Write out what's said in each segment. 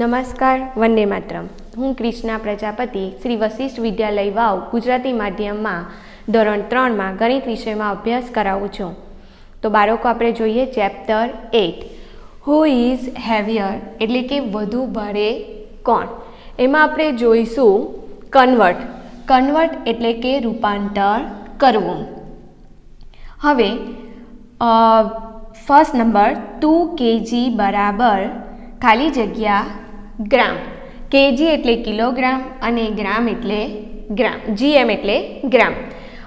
નમસ્કાર, વંદે માતરમ. હું ક્રિષ્ના પ્રજાપતિ, શ્રી વશિષ્ઠ વિદ્યાલય વાવ, ગુજરાતી માધ્યમમાં ધોરણ ત્રણમાં ગણિત વિષયમાં અભ્યાસ કરાવું છું. તો બાળકો, આપણે જોઈએ chapter eight. Who is heavier એટલે કે વધુ ભારે કોણ? એમાં આપણે જોઈશું કન્વર્ટ કન્વર્ટ એટલે કે રૂપાંતર કરવું. હવે ફર્સ્ટ નંબર ટુ કેજી બરાબર ખાલી જગ્યા ગ્રામ. કેજી એટલે કિલોગ્રામ અને ગ્રામ એટલે ગ્રામ. જીએમ એટલે ગ્રામ.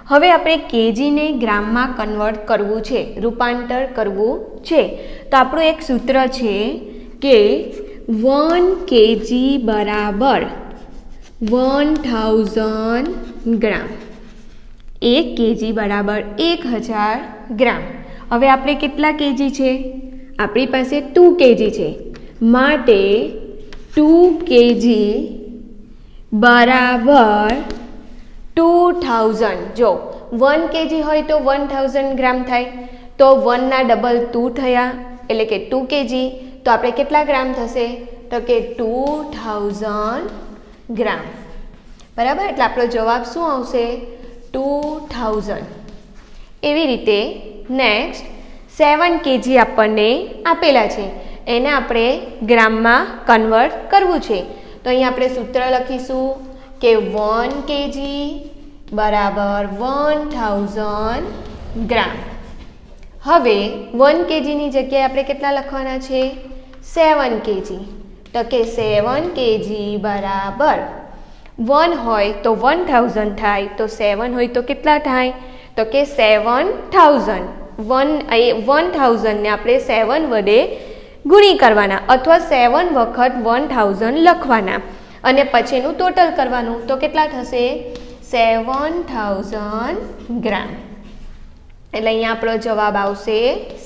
હવે આપણે કેજીને ગ્રામમાં કન્વર્ટ કરવું છે, રૂપાંતર કરવું છે. તો આપણું એક સૂત્ર છે કે વન કેજી બરાબર વન થાઉઝન્ડ ગ્રામ. એક કેજી બરાબર એક હજાર ગ્રામ. હવે આપણે કેટલા કેજી છે? આપણી પાસે ટુ કેજી છે. માટે ટુ કેજી બરાબર ટુ થાઉઝન્ડ જો વન કેજી હોય તો વન થાઉઝન્ડ ગ્રામ થાય તો વનના ડબલ ટુ થયા એટલે કે ટુ કેજી તો આપણે કેટલા ગ્રામ થશે તો કે ટુ થાઉઝન્ડ ગ્રામ બરાબર એટલે આપણો જવાબ શું આવશે ટુ થાઉઝન્ડ એવી રીતે નેક્સ્ટ સેવન કેજી આપણને આપેલા છે એને આપણે ગ્રામમાં કન્વર્ટ કરવું છે. તો અહીં આપણે સૂત્ર લખીશું કે વન કેજી બરાબર વન થાઉઝન્ડ ગ્રામ. હવે વન કેજીની જગ્યાએ આપણે કેટલા લખવાના છે? Seven KG. તો કે સેવન કેજી બરાબર વન હોય તો વન થાઉઝન્ડ થાય, તો સેવન હોય તો કેટલા થાય? તો કે સેવન થાઉઝન્ડ. વન વન થાઉઝન્ડને આપણે સેવન વડે ગુણી કરવાના અથવા સેવન વખત વન થાઉઝન્ડ લખવાના. અને પછીનું ટોટલ કરવાનું તો કેટલા થશે? સેવન થાઉઝન્ડ ગ્રામ એટલે અહીંયા આપણો જવાબ આવશે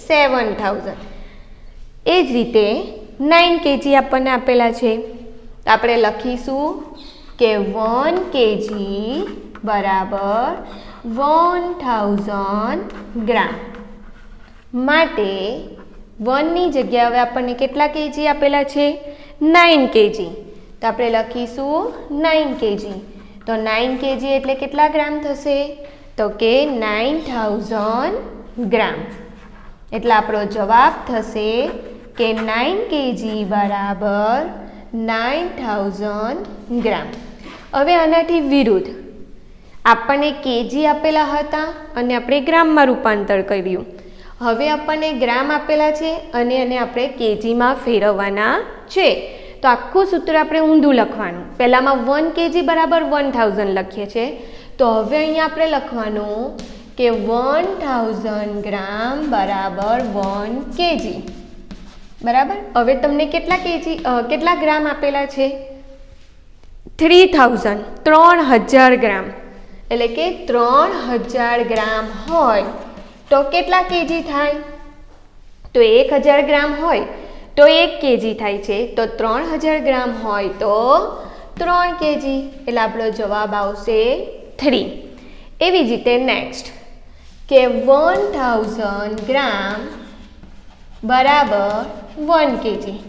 સેવન થાઉઝન્ડ એ જ રીતે નાઇન કેજી આપણને આપેલા છે. આપણે લખીશું કે વન કેજી બરાબર વન થાઉઝન્ડ ગ્રામ માટે વનની જગ્યાએ હવે આપણને કેટલા કેજી આપેલા છે? નાઇન કેજી તો આપણે લખીશું નાઇન કેજી તો નાઇન કેજી એટલે કેટલા ગ્રામ થશે? તો કે નાઇન થાઉઝન્ડ ગ્રામ. એટલે આપણો જવાબ થશે કે નાઇન કેજી બરાબર નાઇન થાઉઝન્ડ ગ્રામ. હવે આનાથી વિરુદ્ધ. આપણને કેજી આપેલા હતા અને આપણે ગ્રામમાં રૂપાંતર કર્યું. હવે આપણને ગ્રામ આપેલા છે અને એને આપણે કેજીમાં ફેરવવાના છે. તો આખું સૂત્ર આપણે ઊંધું લખવાનું. પહેલાંમાં વન કેજી બરાબર વન થાઉઝન્ડ લખીએ છીએ તો હવે અહીંયા આપણે લખવાનું કે વન થાઉઝન્ડ ગ્રામ બરાબર વન કેજી. બરાબર? હવે તમને કેટલા કેજી કેટલા ગ્રામ આપેલા છે? થ્રી થાઉઝન્ડ, ત્રણ હજાર ગ્રામ. એટલે કે ત્રણ હજાર ગ્રામ હોય. તો કેટલા કેજી થાય? તો એક હજાર ગ્રામ હોય, તો એક કેજી થાય છે. તો ત્રણ હજાર ગ્રામ હોય તો ત્રણ કેજી. એટલે આપણો જવાબ આવશે થ્રી એવી જ રીતે નેક્સ્ટ કે વન થાઉઝન્ડ ગ્રામ બરાબર વન કેજી.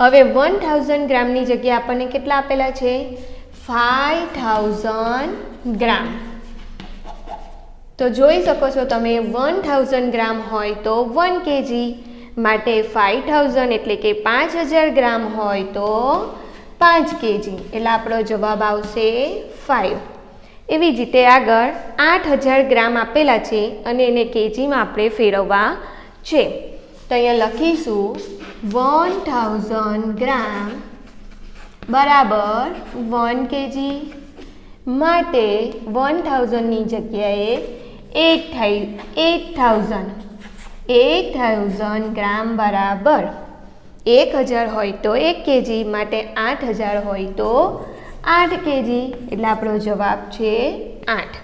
હવે વન થાઉઝન્ડ ગ્રામની જગ્યાએ આપણને કેટલા આપેલા છે? Five thousand gram. તો જોઈ શકો છો તમે વન થાઉઝન્ડ ગ્રામ હોય તો વન કેજી, માટે ફાઈવ થાઉઝન્ડ એટલે કે પાંચ હજાર ગ્રામ હોય તો પાંચ કેજી. એટલે આપણો જવાબ આવશે ફાઈવ. એવી જ રીતે આગળ આઠ હજાર ગ્રામ આપેલા છે અને એને કેજીમાં આપણે ફેરવવા છે. તો અહીંયા લખીશું વન થાઉઝન્ડ ગ્રામ બરાબર વન કેજી, માટે વન થાઉઝન્ડની જગ્યાએ એટ થાઈ eight thousand. Eight thousand gram બરાબર એક હજાર હોય તો એક કેજી, માટે આઠ હજાર હોય તો આઠ કેજી. એટલે આપણો જવાબ છે આઠ.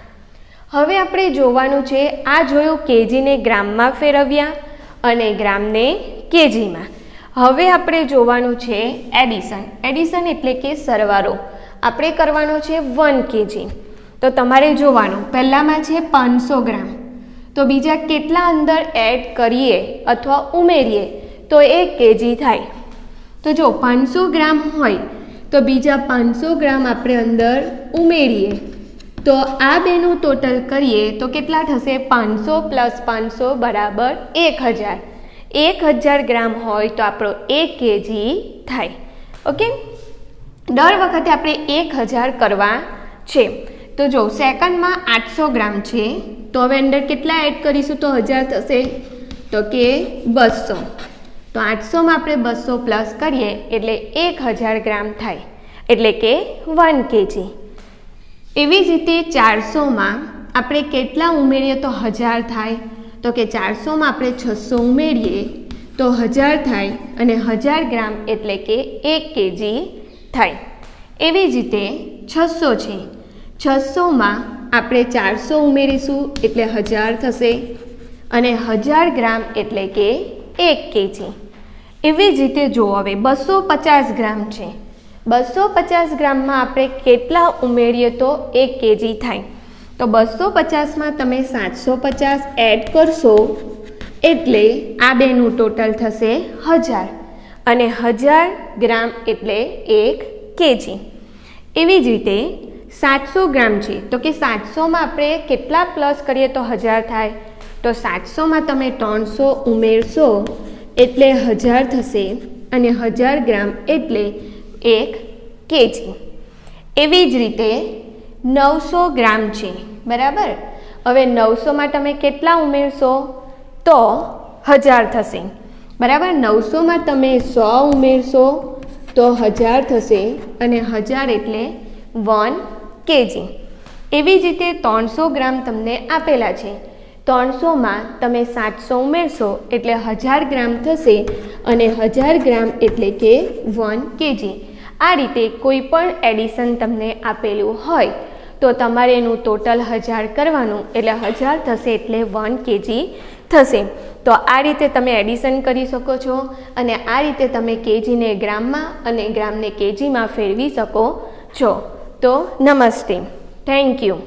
હવે આપણે જોવાનું છે, આ જોયું કેજીને ગ્રામમાં ફેરવ્યા અને ગ્રામને કેજીમાં. હવે આપણે જોવાનું છે એડિશન. એડિશન એટલે કે સરવારો આપણે કરવાનો છે વન કેજી. તો તમારે જોવાનું. પહેલાંમાં છે પાંચસો ગ્રામ. તો બીજા કેટલા અંદર એડ કરીએ અથવા ઉમેરીએ તો એક કેજી થાય. તો જો પાંચસો ગ્રામ હોય, તો બીજા પાંચસો ગ્રામ આપણે અંદર ઉમેરીએ. તો આ બેનું ટોટલ કરીએ તો કેટલા થશે? પાંચસો પ્લસ પાંચસો બરાબર એક હજાર. એક હજાર ગ્રામ હોય તો આપણો એક કેજી થાય. ઓકે? દર વખતે આપણે એક હજાર કરવા છે. તો જો, સેકન્ડમાં આઠસો ગ્રામ છે. તો હવે અંદર કેટલા એડ કરીશું તો હજાર થશે? તો કે બસો. તો આઠસોમાં આપણે બસો પ્લસ કરીએ, એટલે એક હજાર ગ્રામ થાય. એટલે કે વન કેજી એવી જ રીતે ચારસોમાં આપણે કેટલા ઉમેરીએ તો હજાર થાય. તો કે ચારસોમાં આપણે છસો ઉમેરીએ તો હજાર થાય અને હજાર ગ્રામ એટલે કે એક કેજી થાય. એવી જ રીતે છસો છે. છસોમાં આપણે ચારસો ઉમેરીશું એટલે હજાર થશે. અને હજાર ગ્રામ એટલે કે એક કેજી. એવી જ રીતે જો હવે, બસો પચાસ ગ્રામ છે. બસો પચાસ ગ્રામમાં આપણે કેટલા ઉમેરીએ તો એક કેજી થાય. તો બસો પચાસમાં તમે સાતસો પચાસ એડ કરશો એટલે આ બેનું ટોટલ થશે હજાર. અને હજાર ગ્રામ એટલે એક કેજી. એવી જ રીતે સાતસો ગ્રામ છે. તો કે સાતસોમાં આપણે કેટલા પ્લસ કરીએ તો હજાર થાય? તો સાતસોમાં તમે ત્રણસો ઉમેરશો એટલે હજાર થશે અને હજાર ગ્રામ એટલે એક કેજી. એવી જ રીતે નવસો ગ્રામ છે. બરાબર? હવે નવસોમાં તમે કેટલા ઉમેરશો? તો હજાર થશે. બરાબર? નવસોમાં તમે સો ઉમેરશો તો હજાર થશે અને હજાર એટલે વન કેજી. એવી જ રીતે ત્રણસો ગ્રામ તમને આપેલા છે. ત્રણસોમાં તમે સાતસો ઉમેરશો એટલે હજાર ગ્રામ થશે અને હજાર ગ્રામ એટલે કે વન કેજી. આ રીતે કોઈ પણ એડિશન તમને આપેલું હોય તો તમારે એનું ટોટલ હજાર કરવાનું એટલે હજાર થશે એટલે વન કેજી થશે. તો આ રીતે તમે એડિશન કરી શકો છો અને આ રીતે તમે કેજીને ગ્રામમાં અને ગ્રામને કેજીમાં ફેરવી શકો છો. તો નમસ્તે થેન્ક યુ